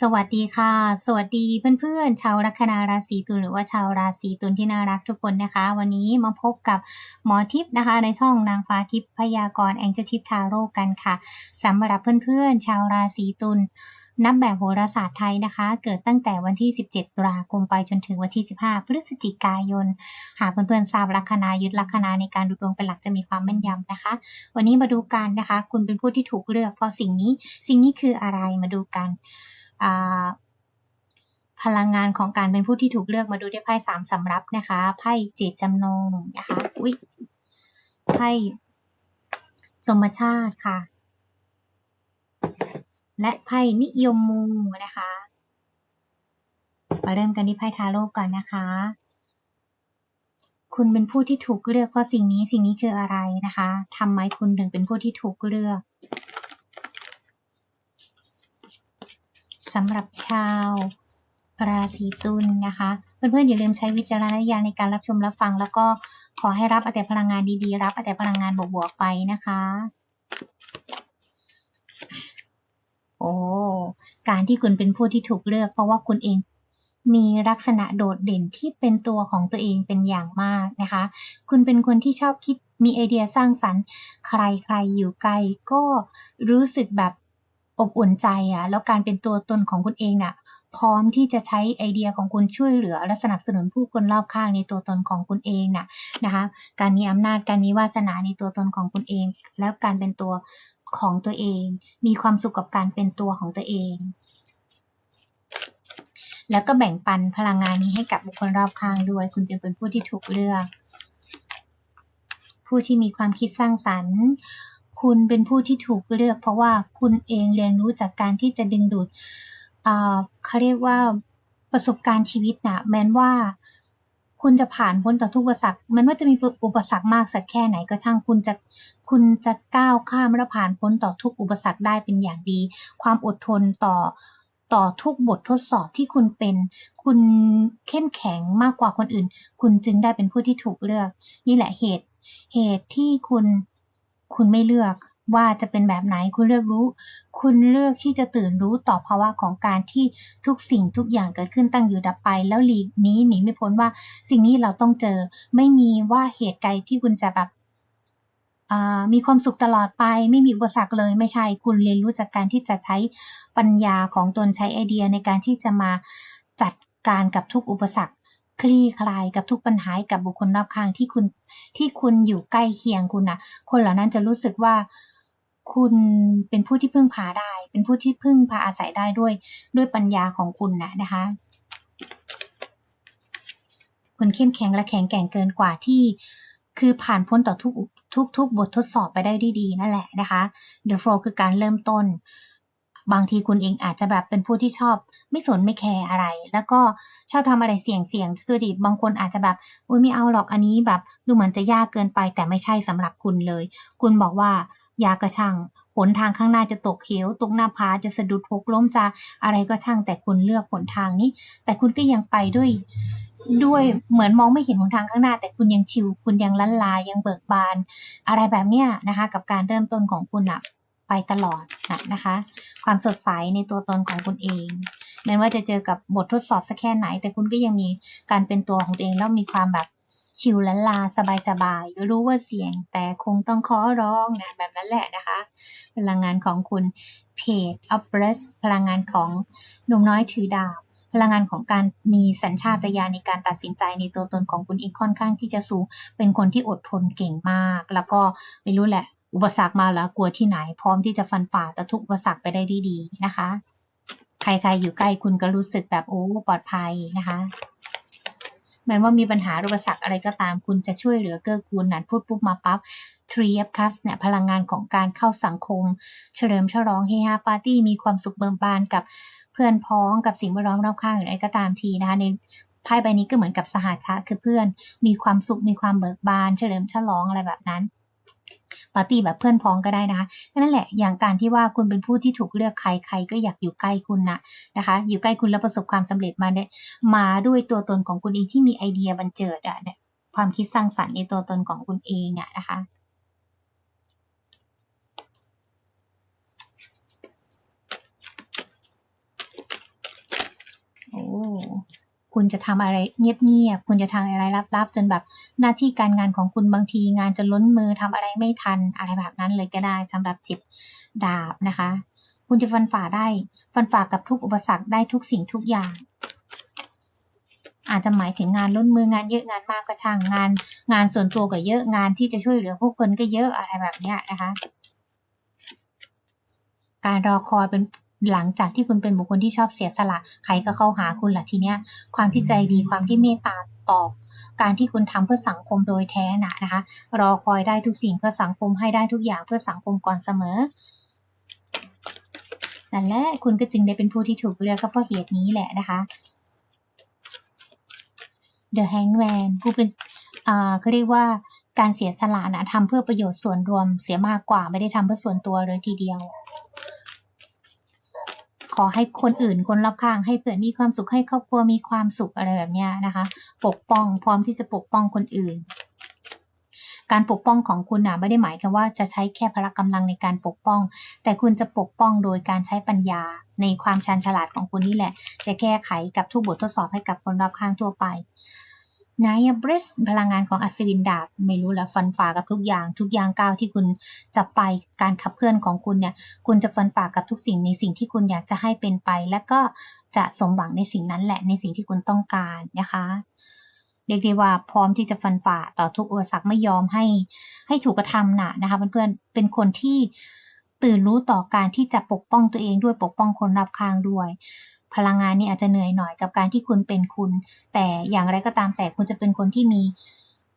สวัสดีค่ะ สวัสดีเพื่อนๆ ชาวลัคนาราศีตุลหรือว่าชาวราศีตุลที่น่ารักทุกคนนะคะ วันนี้มาพบกับหมอทิพย์นะคะ ในช่องนางฟ้าทิพย์พยากรณ์แองเจิลทิพย์ทาโร่กันค่ะสำหรับเพื่อนๆ ชาวราศีตุลนับแบบโหราศาสตร์ไทยนะคะ เกิดตั้งแต่วันที่ 17 ตุลาคมไปจนถึงวันที่ 15 พฤศจิกายน หากเพื่อนๆทราบลัคนายึดลัคนาในการดูดวงเป็นหลักจะมีความแม่นยำนะคะ วันนี้มาดูกันนะคะ คุณเป็นผู้ที่ถูกเลือกเพราะสิ่งนี้ สิ่งนี้คืออะไรมาดูกัน พลังงานของการเป็นผู้ที่ถูกเลือกมาดูด้วยไพ่สามสำรับนะคะไพ่เจตจำนงนะคะอุ้ยไพ่พรหมชาติค่ะ และไพ่นิยมมูนะคะมาเริ่มกันที่ไพ่ทาโร่ก่อนนะคะ คุณเป็นผู้ที่ถูกเลือกเพราะสิ่งนี้สิ่งนี้คืออะไรนะคะทำไมคุณถึงเป็นผู้ที่ถูกเลือก สำหรับชาวราศีตุลนะคะ เพื่อนๆอย่าลืมใช้วิจารณญาณในการรับชมรับฟัง แล้วก็ขอให้รับอาแต่พลังงานดีๆ รับอาแต่พลังงานบวกๆไปนะคะ โอ้การที่คุณเป็นผู้ที่ถูกเลือก เพราะว่าคุณเองมีลักษณะโดดเด่นที่เป็นตัวของตัวเองเป็นอย่างมากนะคะ คุณเป็นคนที่ชอบคิดมีไอเดียสร้างสรรค์ ใครๆอยู่ไกลก็รู้สึกแบบ อบอุ่นใจอะแล้วการเป็นตัวตนของคุณเองน่ะพร้อมที่จะใช้ไอเดียของคุณช่วยเหลือ และสนับสนุนผู้คนรอบข้างในตัวตนของคุณเองน่ะนะคะการมีอำนาจการมีวาสนาในตัวตนของคุณเอง แล้วการเป็นตัวของตัวเอง มีความสุขกับการเป็นตัวของตัวเอง แล้วก็แบ่งปันพลังงานนี้ให้กับบุคคลรอบข้างด้วย คุณจึงเป็นผู้ที่ถูกเลือก ผู้ที่มีความคิดสร้างสรรค์ คุณเป็นผู้ที่ถูกเลือก เพราะว่าคุณเองเรียนรู้จากการที่จะดึงดูดเขาเรียกว่าประสบการณ์ชีวิตนะแม้นว่าคุณจะผ่านพ้นต่อทุกอุปสรรคมันว่าจะมีอุปสรรคมากสักแค่ไหนก็ช่างคุณจะคุณจะก้าวข้ามและผ่านพ้นต่อทุกอุปสรรคได้เป็นอย่างดี ความอดทนต่อต่อทุกบททดสอบที่คุณเป็น คุณเข้มแข็งมากกว่าคนอื่น คุณจึงได้เป็นผู้ที่ถูกเลือก นี่แหละเหตุ เหตุที่คุณ คุณไม่เลือกว่าจะเป็นแบบไหนคุณเลือกรู้ คุณเลือกที่จะตื่นรู้ต่อภาวะของการที่ทุกสิ่งทุกอย่างเกิดขึ้นตั้งอยู่ดับไป แล้วหลีกนี้หนีไม่พ้นว่าสิ่งนี้เราต้องเจอ ไม่มีว่าเหตุใดที่คุณจะแบบมีความสุขตลอดไป ไม่มีอุปสรรคเลยไม่ใช่คุณเรียนรู้จากการที่จะใช้ปัญญาของตนใช้ไอเดียในการที่จะมาจัดการกับทุกอุปสรรค คลี่คลายกับทุกปัญหากับบุคคลรอบข้างที่คุณที่คุณอยู่ใกล้เคียงคุณนะคนเหล่านั้นจะรู้สึกว่าคุณเป็นผู้ที่พึ่งพาได้ เป็นผู้ที่พึ่งพาอาศัยได้ด้วยด้วยปัญญาของคุณนะนะคะคุณเข้มแข็งและแข็งแกร่งเกินกว่าที่ คือผ่านพ้นต่อทุกทุกทุกบททดสอบไปได้ดีๆนั่นแหละนะคะ The Flow คือการเริ่มต้น บางทีคุณเองอาจจะแบบเป็นผู้ที่ชอบ ไม่สนไม่แคร์อะไร แล้วก็ชอบทำอะไรเสี่ยงเสี่ยงสุดิบางคนอาจจะแบบอุ้ยไม่เอาหรอกอันนี้แบบดูเหมือนจะยากเกินไป แต่ไม่ใช่สำหรับคุณเลย คุณบอกว่ายากระช่างหนทางข้างหน้าจะตกเขียวตกหน้าผาจะสะดุดหกล้มจะอะไรก็ช่าง แต่คุณเลือกหนทางนี้ แต่คุณก็ยังไปด้วย ด้วยเหมือนมองไม่เห็นหนทางข้างหน้า แต่คุณยังชิว คุณยังลันลายังเบิกบาน อะไรแบบเนี้ยนะคะ กับการเริ่มต้นของคุณอะ ไปตลอดนะคะ ความสดใสในตัวตนของคุณเองแม้ว่าจะเจอกับบททดสอบสักแค่ไหน แต่คุณก็ยังมีการเป็นตัวของตัวเองแล้วมีความแบบชิลละลาสบายๆ รู้ว่าเสียง แต่คงต้องขอร้องนะแบบนั้นแหละนะคะ พลังงานของคุณเพจอัปเรสพลังงานของหนุ่มน้อยถือดาบพลังงานของการมีสัญชาตญาณในการตัดสินใจในตัวตนของคุณเองค่อนข้างที่จะสูง เป็นคนที่อดทนเก่งมาก แล้วก็ไม่รู้แหละ อุปสรรคมาแล้วกลัวที่ไหน พร้อมที่จะฟันฝ่าต่อทุกอุปสรรคไปได้ดีๆนะคะ ใครๆอยู่ใกล้คุณก็รู้สึกแบบโอ้ปลอดภัยนะคะแม้ว่ามีปัญหาอุปสรรคอะไรก็ตามคุณจะช่วยเหลือเกื้อกูลนั้นพูดปุ๊บมาปั๊บ Tree of Cups เนี่ยพลังงานของการเข้าสังคม เฉลิมฉลองเฮฮาปาร์ตี้มีความสุขเบิกบานกับเพื่อนพ้องกับสิ่งแวดล้อมรอบข้างอะไรก็ตามทีนะคะในไพ่ใบนี้ก็เหมือนกับสหชาติคือเพื่อน มีความสุขมีความเบิกบาน เฉลิมฉลองอะไรแบบนั้น ปาร์ตี้แบบเพื่อนพ้องก็ได้นะคะนั่นแหละอย่างการที่ว่าคุณเป็นผู้ที่ถูกเลือกใครใครก็อยากอยู่ใกล้คุณนะนะคะ อยู่ใกล้คุณแล้วประสบความสำเร็จมาเนี่ยมาด้วยตัวตนของคุณเองที่มีไอเดียบันเจิดอะเนี่ยความคิดสร้างสรรค์ในตัวตนของคุณเองอะนะคะ คุณจะทำอะไรเงียบๆคุณจะทำอะไรลับๆ จนแบบหน้าที่การงานของคุณบางทีงานจะล้นมือทำอะไรไม่ทันอะไรแบบนั้นเลยก็ได้สำหรับจิตดาบนะคะ คุณจะฟันฝ่าได้ ฟันฝ่ากับทุกอุปสรรคได้ทุกสิ่งทุกอย่าง อาจจะหมายถึงงานล้นมืองานเยอะงานมากก็ช่างงาน งานส่วนตัวก็เยอะงานที่จะช่วยเหลือผู้คนก็เยอะอะไรแบบเนี้ยนะคะการรอคอยเป็น หลังจากที่คุณเป็นบุคคลที่ชอบเสียสละ ใครก็เข้าหาคุณละทีเนี้ย ความที่ใจดีความที่เมตตาต่อการที่คุณทำเพื่อสังคมโดยแท้น่ะนะคะ รอคอยได้ทุกสิ่งเพื่อสังคมให้ได้ทุกอย่างเพื่อสังคมก่อนเสมอนั่นแหละคุณก็จึงได้เป็นผู้ที่ถูกเลือกก็เพราะเหตุนี้แหละนะคะ The Hangman ผู้เป็นอ่าเขาเรียกว่าการเสียสละนะทำเพื่อประโยชน์ส่วนรวมเสียมากกว่าไม่ได้ทำเพื่อส่วนตัวเลยทีเดียวข อให้คนอื่นคนรอบข้างให้เพื่อนมีความสุขให้ครอบครัวมีความสุขอะไรแบบนี้นะคะ ปกป้องพร้อมที่จะปกป้องคนอื่น การปกป้องของคุณนะไม่ได้หมายแค่ว่าจะใช้แค่พละกำลังในการปกป้อง แต่คุณจะปกป้องโดยการใช้ปัญญาในความชาญฉลาดของคุณนี่แหละ จะแก้ไขกับทุกบททดสอบให้กับคนรอบข้างทั่วไป นายบริสพลังงานของอัศวินดาบ ไม่รู้ละฟันฝ่ากับทุกอย่าง ทุกอย่างก้าวที่คุณจะไปการขับเคลื่อนของคุณเนี่ย คุณจะฟันฝ่ากับทุกสิ่งในสิ่งที่คุณอยากจะให้เป็นไป และก็จะสมหวังในสิ่งนั้นแหละในสิ่งที่คุณต้องการนะคะเรียกได้ว่าพร้อมที่จะฟันฝ่าต่อทุกอุปสรรคไม่ยอมให้ให้ถูกกระทำนะนะคะเพื่อนๆเป็นคนที่ตื่นรู้ต่อการที่จะปกป้องตัวเองด้วยปกป้องคนรอบข้างด้วย พลังงานนี้อาจจะเหนื่อยหน่อยกับการที่คุณเป็นคุณ แต่อย่างไรก็ตามแต่คุณจะเป็นคนที่มี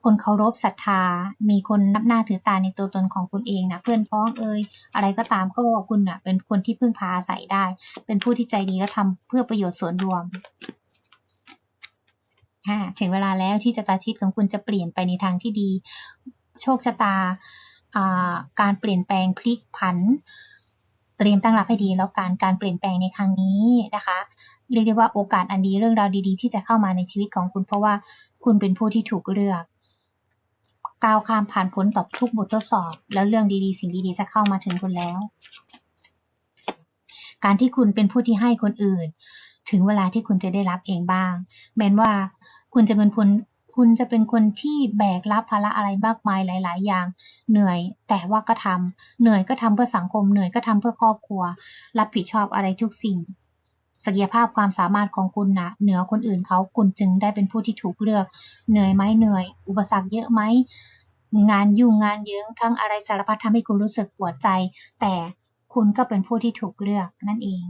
คนเคารพศรัทธา มีคนนับหน้าถือตาในตัวตนของคุณเองนะเพื่อนพ้องเอ่ยอะไรก็ตามก็ว่าคุณน่ะ เป็นคนที่พึ่งพาอาศัยได้ เป็นผู้ที่ใจดีและทำเพื่อประโยชน์ส่วนรวมค่ะถึงเวลาแล้วที่จะตาชิดของคุณจะเปลี่ยนไปในทางที่ดี โชคชะตาอ่าการเปลี่ยนแปลงพลิกผัน เตรียมตั้งรับให้ดีแล้วการการเปลี่ยนแปลงในครั้งนี้นะคะ เรียกได้ว่าโอกาสอันดีเรื่องราวดีๆ ที่จะเข้ามาในชีวิตของคุณเพราะว่าคุณเป็นผู้ที่ถูกเลือกก้าวข้ามผ่านพ้นต่อทุกบททดสอบ แล้วเรื่องดีๆ สิ่งดีๆ จะเข้ามาถึงคุณแล้ว การที่คุณเป็นผู้ที่ให้คนอื่น ถึงเวลาที่คุณจะได้รับเองบ้าง แม้ว่าคุณจะเป็นคน คุณจะเป็นคนที่แบกรับภาระอะไรมากมายหลาย ๆ อย่าง เหนื่อยแต่ว่าก็ทำเหนื่อยก็ทำเพื่อสังคม เหนื่อยก็ทำเพื่อครอบครัว รับผิดชอบอะไรทุกสิ่งศักยภาพความสามารถของคุณนะเหนือคนอื่นเขาคุณจึงได้เป็นผู้ที่ถูกเลือก เหนื่อยไหมเหนื่อย อุปสรรคเยอะไหมงานยุ่งงานเยอะทั้งอะไรสารพัดทำให้คุณรู้สึกปวดใจ แต่คุณก็เป็นผู้ที่ถูกเลือกนั่นเอง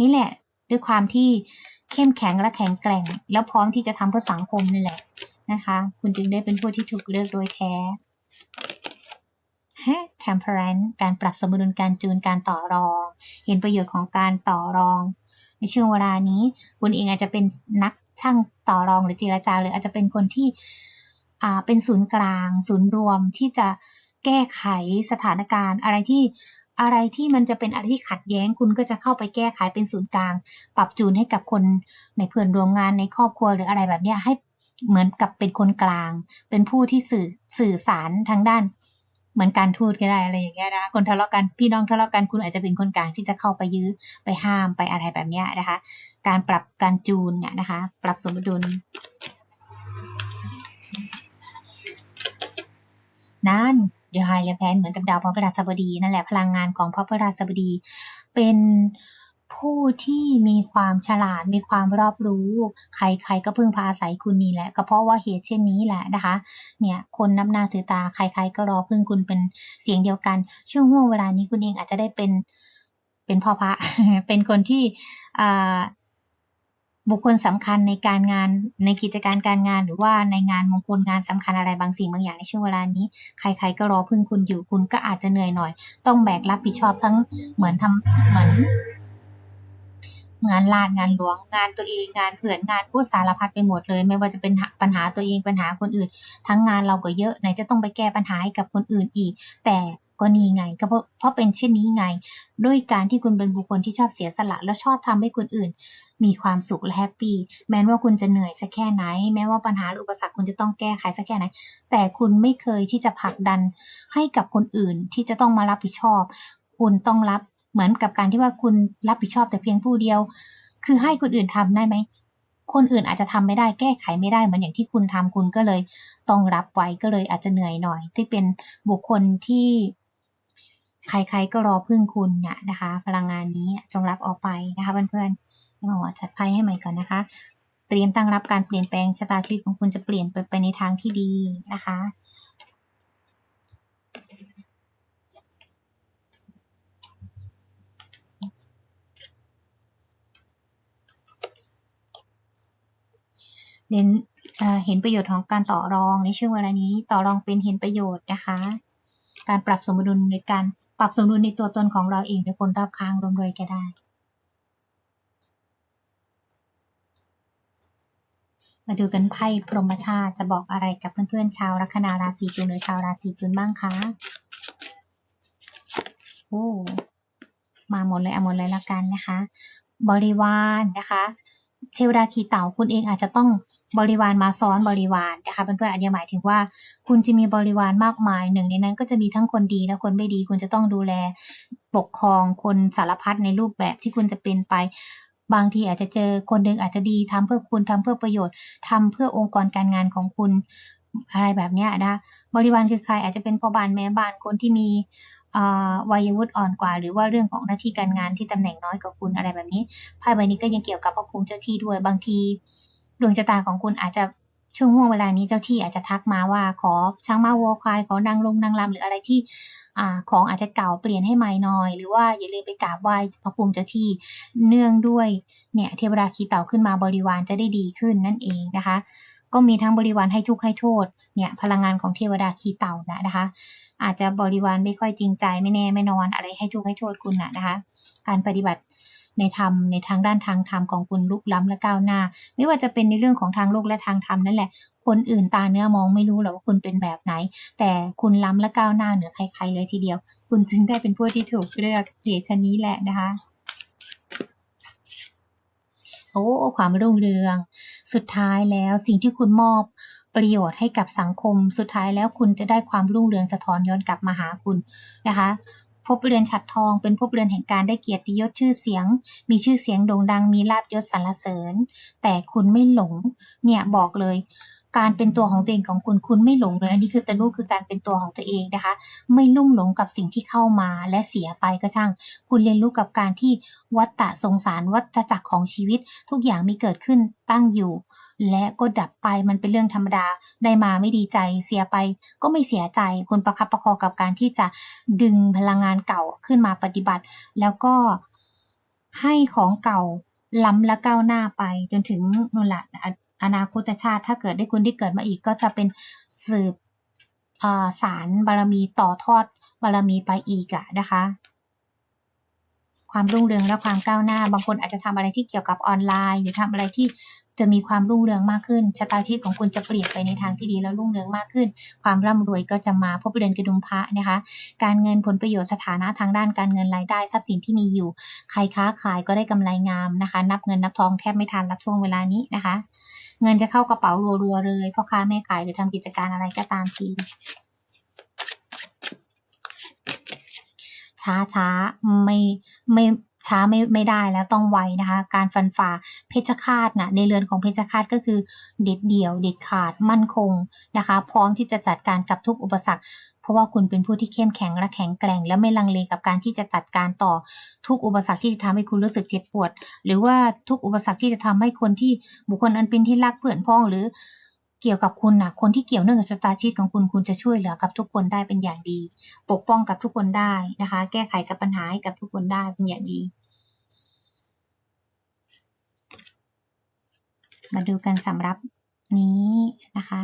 นี่แหละ ด้วยความที่เข้มแข็งและแข็งแกร่ง แล้วพร้อมที่จะทำเพื่อสังคมนี่แหละนะคะ คุณจึงได้เป็นผู้ที่ถูกเลือกโดยแท้ฮะ temperance การปรับสมดุลการจูนการต่อรอง เห็นประโยชน์ของการต่อรอง ในช่วงเวลานี้ คุณเองอาจจะเป็นนักช่างต่อรองหรือเจรจา หรืออาจจะเป็นคนที่เป็นศูนย์กลาง ศูนย์รวมที่จะแก้ไขสถานการณ์อะไรที่ อะไรที่มันจะเป็นอะไรที่ขัดแย้งคุณก็จะเข้าไปแก้ไขเป็นศูนย์กลาง ปรับจูนให้กับคนในเพื่อนร่วมงานในครอบครัวหรืออะไรแบบเนี้ยให้เหมือนกับเป็นคนกลาง เป็นผู้ที่สื่อสื่อสารทางด้าน เหมือนการทูตก็ได้อะไรอย่างเงี้ยนะคนทะเลาะกันพี่น้องทะเลาะกันคุณอาจจะเป็นคนกลางที่จะเข้าไปยื้อไปห้ามไปอะไรแบบเนี้ยนะคะ การปรับการจูนเนี่ยนะคะ ปรับสมดุลนั่น เดอะไฮและแพนเหมือนกับดาวพระพฤหัสบดีนั่นแหละพลังงานของพระพฤหัสบดี เป็นผู้ที่มีความฉลาดมีความรอบรู้ ใครๆก็พึ่งพาอาศัยคุณนี่แหละก็เพราะว่าเหตุเช่นนี้แหละนะคะ เนี่ยคนนับหน้าถือตาใคร ๆ ก็รอพึ่งคุณเป็นเสียงเดียวกัน ช่วงห่วงเวลานี้คุณเองอาจจะได้เป็นเป็นพ่อพระเป็นคนที่อ่า บุคคลสำคัญในการงานในกิจการการงานหรือว่าในงานมงคลงานสำคัญอะไรบางสิ่งบางอย่างในช่วงเวลานี้ ใคร ๆ ก็รอพึ่งคุณอยู่คุณก็อาจจะเหนื่อยหน่อย ต้องแบกรับผิดชอบทั้งเหมือนทำเหมือน งานลาดงานหลวงงานตัวเองงานเผื่อนงานพูดสารพัดไปหมดเลย ไม่ว่าจะเป็นปัญหาตัวเองปัญหาคนอื่น ทั้งงานเราก็เยอะไหนจะต้องไปแก้ปัญหาให้กับคนอื่นอีก แต่ ก็นี่ไง ก็เพราะเพราะเป็นเช่นนี้ไง ด้วยการที่คุณเป็นบุคคลที่ชอบเสียสละ และชอบทำให้คนอื่น มีความสุขและแฮปปี้แม้ว่าคุณจะเหนื่อยสักแค่ไหน แม้ว่าปัญหาหรืออุปสรรคคุณจะต้องแก้ไขสักแค่ไหน แต่คุณไม่เคยที่จะผลักดันให้กับคนอื่นที่จะต้องมารับผิดชอบ คุณต้องรับเหมือนกับการที่ว่าคุณรับผิดชอบแต่เพียงผู้เดียว คือให้คนอื่นทำได้ไหมคนอื่นอาจจะทำไม่ได้แก้ไขไม่ได้เหมือนอย่างที่คุณทำคุณก็เลยต้องรับไว้ก็เลยอาจจะเหนื่อยหน่อย ที่เป็นบุคคลที่ ใครๆก็รอพึ่งคุณเนี่ยนะคะ พลังงานนี้จงรับออกไปนะคะเพื่อนๆมาหัวจัดไพ่ให้ใหม่ก่อนนะคะ เตรียมตั้งรับการเปลี่ยนแปลงชะตาชีวิตของคุณจะเปลี่ยนไปไปในทางที่ดีนะคะเน้นเห็นประโยชน์ของการต่อรองในช่วงเวลานี้ต่อรองเป็นเห็นประโยชน์นะคะ การปรับสมดุลในการ ปรับสมดุลในตัวตนของเราเองหรือคนรอบข้างรวมด้วยก็ได้ มาดูกันไพ่พรหมชาติจะบอกอะไรกับเพื่อนๆชาวลัคนาราศีตุลหรือชาวราศีตุลบ้างคะโอ้มาหมดเลยเอาหมดเลยละกันนะคะ บริวารนะคะ เทวดาขี่เต่าคุณเองอาจจะต้องบริวารมาซ้อนบริวารนะคะเพื่อนๆอาจจะหมายถึงว่า คุณจะมีบริวารมากมายหนึ่งในนั้นก็จะมีทั้งคนดีและคนไม่ดี คุณจะต้องดูแลปกครองคนสารพัดในรูปแบบที่คุณจะเป็นไปบางทีอาจจะเจอคนหนึ่งอาจจะดีทำเพื่อคุณทำเพื่อประโยชน์ทำเพื่อองค์กรการงานของคุณอะไรแบบนี้นะบริวารคือใครอาจจะเป็นพ่อบ้านแม่บ้านคนที่มี วัยวุฒิอ่อนกว่า หรือว่าเรื่องของหน้าที่การงานที่ตำแหน่งน้อยกว่าคุณอะไรแบบนี้ไพ่ใบนี้ก็ยังเกี่ยวกับพระภูมิเจ้าที่ด้วยบางทีดวงชะตาของคุณอาจจะช่วงห่วงเวลานี้เจ้าที่อาจจะทักมาว่าขอช้างมาวัวควายขอนางลงนางรำหรืออะไรที่อของอาจจะเก่าเปลี่ยนให้ใหม่หน่อย หรือว่าอย่าลืมไปกราบไหว้พระภูมิเจ้าที่เนื่องด้วยเนี่ยเทวดาขีเต่าขึ้นมาบริวารจะได้ดีขึ้นนั่นเองนะคะ ก็มีทั้งบริวารให้ทุกข์ให้โทษเนี่ยพลังงานของเทวดาขีเต่านะนะคะ อาจจะบริวารไม่ค่อยจริงใจไม่แน่ไม่นอนอะไรให้ทุกข์ให้โทษคุณนะนะคะ การปฏิบัติในธรรมในทางด้านทางธรรมของคุณลุกล้ำและก้าวหน้า ไม่ว่าจะเป็นในเรื่องของทางโลกและทางธรรมนั่นแหละ คนอื่นตาเนื้อมองไม่รู้หรอกว่าคุณเป็นแบบไหน แต่คุณล้ำและก้าวหน้าเหนือใครๆเลยทีเดียว คุณจึงได้เป็นผู้ที่ถูกเลือกเหตุชนี้แหละนะคะโอ้ความรุ่งเรือง สุดท้ายแล้วสิ่งที่คุณมอบประโยชน์ให้กับสังคม สุดท้ายแล้วคุณจะได้ความรุ่งเรืองสะท้อนย้อนกลับมาหาคุณนะคะพบเรือนฉัดทองเป็นพบเรือนแห่งการได้เกียรติยศชื่อเสียง มีชื่อเสียงโด่งดังมีลาบยศสรรเสริญ แต่คุณไม่หลงเนี่ยบอกเลย การเป็นตัวของตัวเองของคุณคุณไม่หลงเลย อันนี้คือตะนุคือการเป็นตัวของตัวเองนะคะ ไม่ลุ่มหลงกับสิ่งที่เข้ามาและเสียไปก็ช่าง คุณเรียนรู้กับการที่วัฏฏะสงสารวัฏจักรของชีวิต ทุกอย่างมีเกิดขึ้นตั้งอยู่ และก็ดับไปมันเป็นเรื่องธรรมดาได้มาไม่ดีใจเสียไป ก็ไม่เสียใจคุณประคับประคองกับการที่จะดึงพลังงานเก่าขึ้นมาปฏิบัติ แล้วก็ให้ของเก่าล้ำและก้าวหน้าไปจนถึงนู่นแหละ อนาคตชาติ ถ้าเกิดได้คุณที่เกิดมาอีกก็จะเป็นสืบสารบารมีต่อทอดบารมีไปอีกอะนะคะ ความรุ่งเรืองและความก้าวหน้า บางคนอาจจะทำอะไรที่เกี่ยวกับออนไลน์ หรือทำอะไรที่จะมีความรุ่งเรืองมากขึ้นชะตาชีวิตของคุณจะเปลี่ยนไปในทางที่ดีและรุ่งเรืองมากขึ้น ความร่ำรวยก็จะมาพบเรือนกระดุมพระนะคะ การเงินผลประโยชน์สถานะทางด้านการเงินรายได้ทรัพย์สินที่มีอยู่ ใครค้าขายก็ได้กำไรงามนะคะ นับเงินนับทองแทบไม่ทันรับช่วงเวลานี้นะคะ เงินจะเข้ากระเป๋ารัวๆเลยพ่อค้าแม่ขายหรือทำกิจการอะไรก็ตามทีช้าช้าไม่ไม่ช้าไม่ไม่ได้แล้วต้องไวนะคะ การฟันฝ่าเพชฌฆาตนะในเรือนของเพชฌฆาตก็คือเด็ดเดี่ยว เด็ดขาดมั่นคงนะคะ พร้อมที่จะจัดการกับทุกอุปสรรค เพราะว่าคุณเป็นผู้ที่เข้มแข็งและแข็งแกร่ง และไม่ลังเลกับการที่จะจัดการต่อทุกอุปสรรคที่จะทำให้คุณรู้สึกเจ็บปวด หรือว่าทุกอุปสรรคที่จะทำให้คนที่บุคคลอันเป็นที่รักเพื่อนพ้องหรือเกี่ยวกับคุณนะคนที่เกี่ยวเนื่องกับชะตาชีวิตของคุณคุณจะช่วยเหลือกับทุกคนได้เป็นอย่างดี ปกป้องกับทุกคนได้นะคะ แก้ไขกับปัญหาให้กับทุกคนได้เป็นอย่างดี มาดูกันสำหรับนี้นะคะ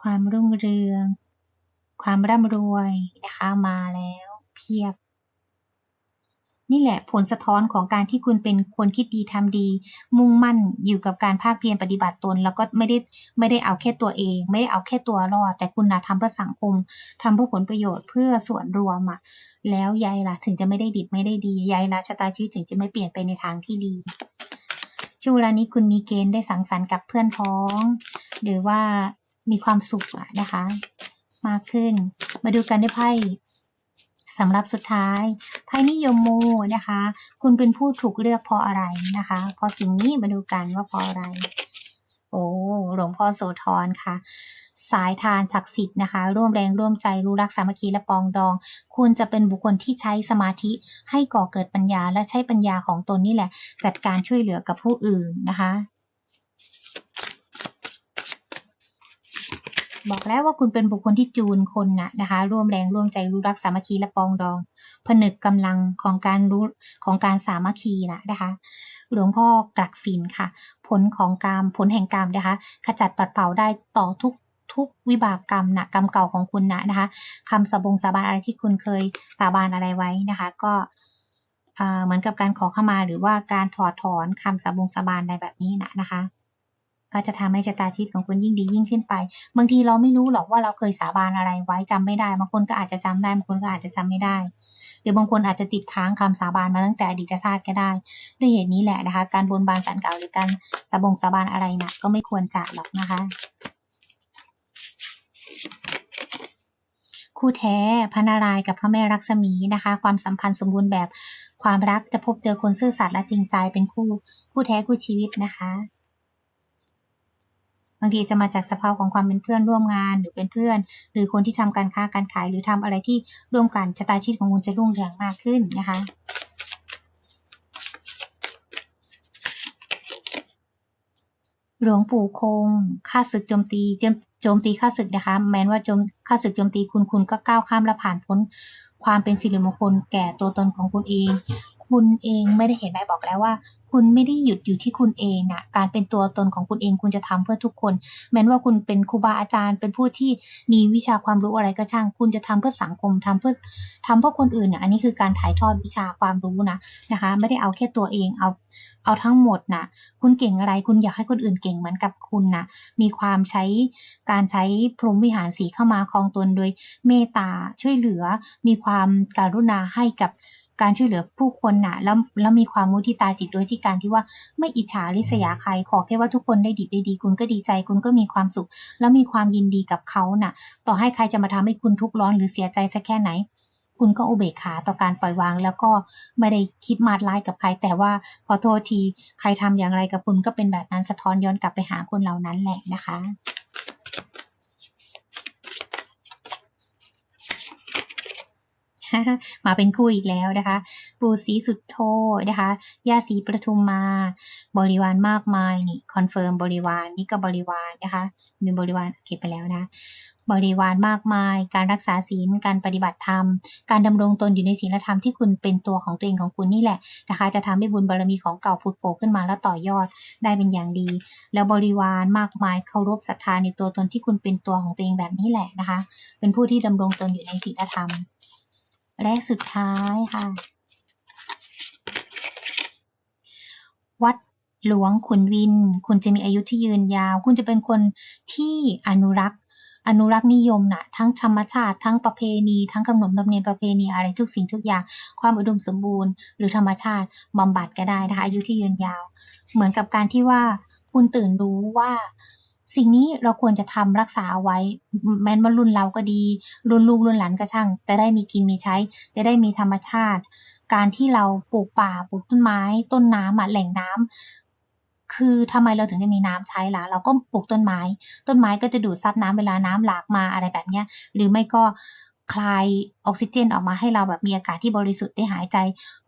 ความรุ่ง เรือง ความร่ำรวยนะคะมาแล้วเพียบ นี่แหละผลสะท้อนของการที่คุณเป็นคนคิดดีทำดี มุ่งมั่นอยู่กับการภาคเพียรปฏิบัติตน แล้วก็ไม่ได้ไม่ได้เอาแค่ตัวเอง ไม่ได้เอาแค่ตัวรอด แต่คุณนะทำเพื่อสังคมทำเพื่อผลประโยชน์เพื่อส่วนรวมอะแล้วยายล่ะถึงจะไม่ได้ดิบไม่ได้ดียายล่ะชะตาชีวิตถึงจะไม่เปลี่ยนไปในทางที่ดีช่วงเวลานี้คุณมีเกณฑ์ได้สังสรรค์กับเพื่อนพ้อง หรือว่า มีความสุขนะคะ มากขึ้น มาดูกันด้วยไพ่สำหรับสุดท้ายไพ่นิยมโมนะคะ คุณเป็นผู้ถูกเลือกเพราะอะไรนะคะเพราะสิ่งนี้มาดูกันว่าเพราะอะไร โอ้หลวงพ่อโสธรค่ะ สายทานศักดิ์สิทธิ์นะคะ ร่วมแรงร่วมใจรู้รักสามัคคีและปองดอง คุณจะเป็นบุคคลที่ใช้สมาธิให้ก่อเกิดปัญญาและใช้ปัญญาของตนนี่แหละ จัดการช่วยเหลือกับผู้อื่นนะคะ บอกแล้วว่าคุณเป็นบุคคลที่จูนคนนะนะคะ ร่วมแรงร่วมใจรู้รักสามัคคีและปองดอง ผนึกกำลังของการรู้ของการสามัคคีนะนะคะ หลวงพ่อกลักฟินค่ะ ผลของกรรมผลแห่งกรรมนะคะ ขจัดปัดเป่าได้ต่อทุกทุกวิบากกรรมนะกรรมเก่าของคุณนะนะคะคำสบงสาบานอะไรที่คุณเคยสาบานอะไรไว้นะคะ ก็เอ่อเหมือนกับการขอขมาหรือว่าการถอดถอนคำสาบงสาบานอะไรแบบนี้นะนะคะ ก็จะทำให้ชะตาชีวิตของคุณยิ่งดียิ่งขึ้นไป บางทีเราไม่รู้หรอกว่าเราเคยสาบานอะไรไว้จำไม่ได้บางคนก็อาจจะจำได้บางคนก็อาจจะจำไม่ได้หรือบางคนอาจจะติดค้างคำสาบานมาตั้งแต่อดีตชาติก็ได้ ด้วยเหตุนี้แหละนะคะ การบนบานสันเก่าหรือการสาบงสาบานอะไรนะก็ไม่ควรจะหรอกนะคะคู่แท้พระนารายกับพระแม่ลักษมีนะคะ ความสัมพันธ์สมบูรณ์แบบความรักจะพบเจอคนซื่อสัตย์และจริงใจเป็นคู่คู่แท้คู่ชีวิตนะคะ บางทีจะมาจากสภาพของความเป็นเพื่อนร่วมงานหรือเป็นเพื่อน หรือคนที่ทำการค้าการขายหรือทำอะไรที่ร่วมกันชะตาชีวิตของคุณจะรุ่งเรืองมากขึ้นนะคะหลวงปู่คงค่าศึกโจมตีโจมโจมตีค่าศึกนะคะ แม้ว่าโจม ค่าศึกโจมตีคุณคุณก็ก้าวข้ามและผ่านพ้น ความเป็นสิริมงคลแก่ตัวตนของคุณเอง คุณเองไม่ได้เห็นไหมบอกแล้วว่า คุณไม่ได้หยุดอยู่ที่คุณเองนะการเป็นตัวตนของคุณเองคุณจะทำเพื่อทุกคน แม้ว่าคุณเป็นครูบาอาจารย์ เป็นผู้ที่มีวิชาความรู้อะไรก็ช่าง คุณจะทำเพื่อสังคมทำเพื่อทำเพื่อคนอื่นนี่ยอันนี้คือการถ่ายทอดวิชาความรู้นะนะคะ ไม่ได้เอาแค่ตัวเองเอาเอาทั้งหมดนะคุณเก่งอะไร คุณอยากให้คนอื่นเก่งเหมือนกับคุณนะมีความใช้การใช้พรหมวิหารสีเข้ามาครองตนโดยเมตตาช่วยเหลือ มีความการุณาให้กับการช่วยเหลือผู้คนน่ะแล้วแล้วมีความมุทิตาจิตโดยที่การที่ว่าไม่อิจฉาริษยาใคร ขอแค่ว่าทุกคนได้ดีได้ดี คุณก็ดีใจ คุณก็มีความสุข แล้วมีความยินดีกับเขาน่ะ ต่อให้ใครจะมาทำให้คุณทุกข์ร้อนหรือเสียใจสักแค่ไหน คุณก็อุเบกขาต่อการปล่อยวาง แล้วก็ไม่ได้คิดมาดร้ายกับใคร แต่ว่าขอโทษทีใครทำอย่างไรกับคุณก็เป็นแบบนั้นสะท้อนย้อนกลับไปหาคนเหล่านั้นแหละนะคะ มาเป็นคู่อีกแล้วนะคะ ปู่ศรีสุดโทนะคะย่าศรีประทุมมา บริวารมากมายนี่คอนเฟิร์มบริวารนี่ก็บริวารนะคะ มีบริวารเก็บไปแล้วนะบริวารมากมาย การรักษาศีล การปฏิบัติธรรม การดำรงตนอยู่ในศีลธรรมที่คุณเป็นตัวของตัวเองของคุณนี่แหละนะคะ จะทำให้บุญบารมีของเก่าผุดโผล่ขึ้นมาแล้วต่อยอดได้เป็นอย่างดี แล้วบริวารมากมายเคารพศรัทธาในตัวตนที่คุณเป็นตัวของตัวเองแบบนี้แหละนะคะ เป็นผู้ที่ดำรงตนอยู่ในศีลธรรม และสุดท้ายค่ะ วัดหลวงขุนวิน คุณจะมีอายุที่ยืนยาว คุณจะเป็นคนที่อนุรักษ์ อนุรักษ์นิยมนะทั้งธรรมชาติทั้งประเพณี ทั้งขนบธรรมเนียมประเพณีอะไรทุกสิ่งทุกอย่าง ความอุดมสมบูรณ์ หรือธรรมชาติบำบัดก็ได้นะคะอายุที่ยืนยาว เหมือนกับการที่ว่าคุณตื่นรู้ว่า สิ่งนี้เราควรจะทำรักษาเอาไว้ แม้ว่ารุ่นเราก็ดี รุ่นลูกรุ่นหลานก็ช่าง จะได้มีกินมีใช้ จะได้มีธรรมชาติ การที่เราปลูกป่าปลูกต้นไม้ ต้นน้ำอะแหล่งน้ำคือทำไมเราถึงจะมีน้ำใช้ล่ะ เราก็ปลูกต้นไม้ ต้นไม้ก็จะดูดซับน้ำเวลาน้ำหลากมาอะไรแบบเนี้ย หรือไม่ก็ คลายออกซิเจนออกมาให้เราแบบมีอากาศที่บริสุทธิ์ได้หายใจ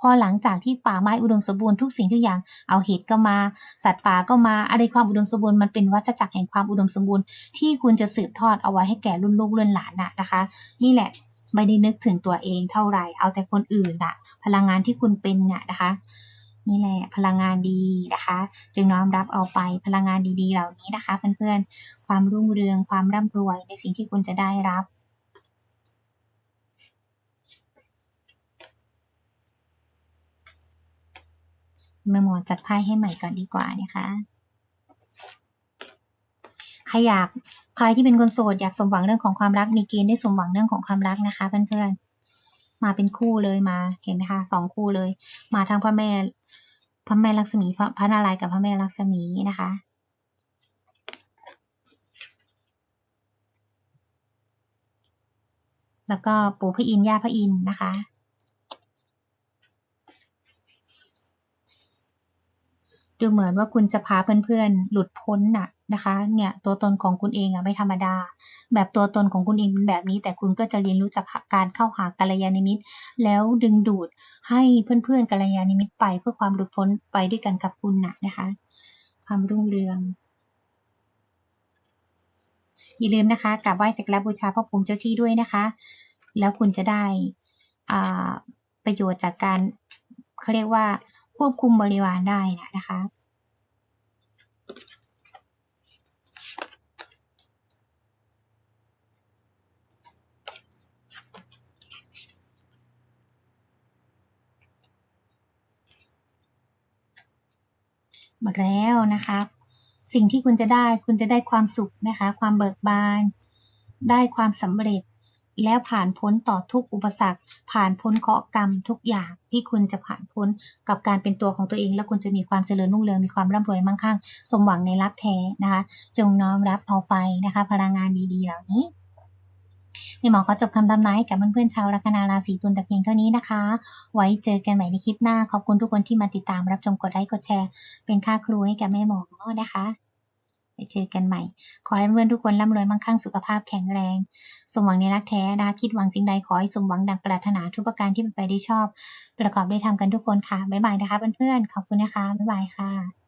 พอหลังจากที่ป่าไม้อุดมสมบูรณ์ทุกสิ่งทุกอย่างเอาเห็ดก็มา สัตว์ป่าก็มาอะไรความอุดมสมบูรณ์มันเป็นวัฏจักรแห่งความอุดมสมบูรณ์ที่คุณจะสืบทอดเอาไว้ให้แก่รุ่นลูกรุ่นหลานน่ะนะคะ นี่แหละไม่ได้นึกถึงตัวเองเท่าไหร่เอาแต่คนอื่นน่ะพลังงานที่คุณเป็นน่ะนะคะนี่แหละพลังงานดีนะคะ จึงน้อมรับเอาไปพลังงานดีๆ เหล่านี้นะคะเพื่อนๆความรุ่งเรืองความร่ำรวยในสิ่งที่คุณจะได้รับ มาหมอจัดไพ่ให้ใหม่ก่อนดีกว่านะคะใครอยากใครที่เป็นคนโสดอยากสมหวังเรื่องของความรักมีเกณฑ์ได้สมหวังเรื่องของความรักนะคะเพื่อนๆมาเป็นคู่เลยมาเห็นไหมคะสองคู่เลย มาทางพระแม่พระแม่ลักษมีพระพระนารายณ์กับพระแม่ลักษมีนะคะแล้วก็ปู่พระอินทร์ย่าพระอินทร์นะคะ ดูเหมือนว่าคุณจะพาเพื่อนๆ หลุดพ้นน่ะนะคะ เนี่ยตัวตนของคุณเองอะไม่ธรรมดา แบบตัวตนของคุณเองเป็นแบบนี้ แต่คุณก็จะเรียนรู้จากการเข้าหากัลยาณมิตร แล้วดึงดูดให้เพื่อนๆกัลยาณมิตรไปเพื่อความหลุดพ้นไปด้วยกันกับคุณน่ะนะคะ ความรุ่งเรืองอย่าลืมนะคะกราบไหว้สักการะบูชาพ่อภูมิเจ้าที่ด้วยนะคะ แล้วคุณจะได้อ่าประโยชน์จากการเขาเรียกว่า ควบคุมบริวารได้นะนะคะ หมดแล้วนะคะ สิ่งที่คุณจะได้คุณจะได้ความสุขนะคะ ความเบิกบาน ได้ความสำเร็จ แล้วผ่านพ้นต่อทุกอุปสรรค ผ่านพ้นเคราะกรรมทุกอย่างที่คุณจะผ่านพ้นกับการเป็นตัวของตัวเอง แล้วคุณจะมีความเจริญรุ่งเรืองมีความร่ำรวยมั่งคั่ง สมหวังในรักแท้นะคะ จงน้อมรับเอาไปนะคะ พลังงานดีๆ เหล่านี้แม่หมอก็จบคำทำนายให้กับเพื่อนๆชาวลัคนาราศีตุลแต่เพียงเท่านี้นะคะ ไว้เจอกันใหม่ในคลิปหน้า ขอบคุณทุกคนที่มาติดตามรับชมกดไลค์กดแชร์ เป็นค่าครูให้กับแม่หมอนะคะ ไปเจอกันใหม่ ขอให้เพื่อนทุกคนร่ำรวยมั่งคั่งสุขภาพแข็งแรง สมหวังในรักแท้นะคะคิดหวังสิ่งใดขอให้สมหวังดังปรารถนาทุกประการที่เป็นไปได้ชอบ ประกอบได้ทำกันทุกคนค่ะบ๊ายบายนะคะเพื่อนๆขอบคุณนะคะบ๊ายบายค่ะ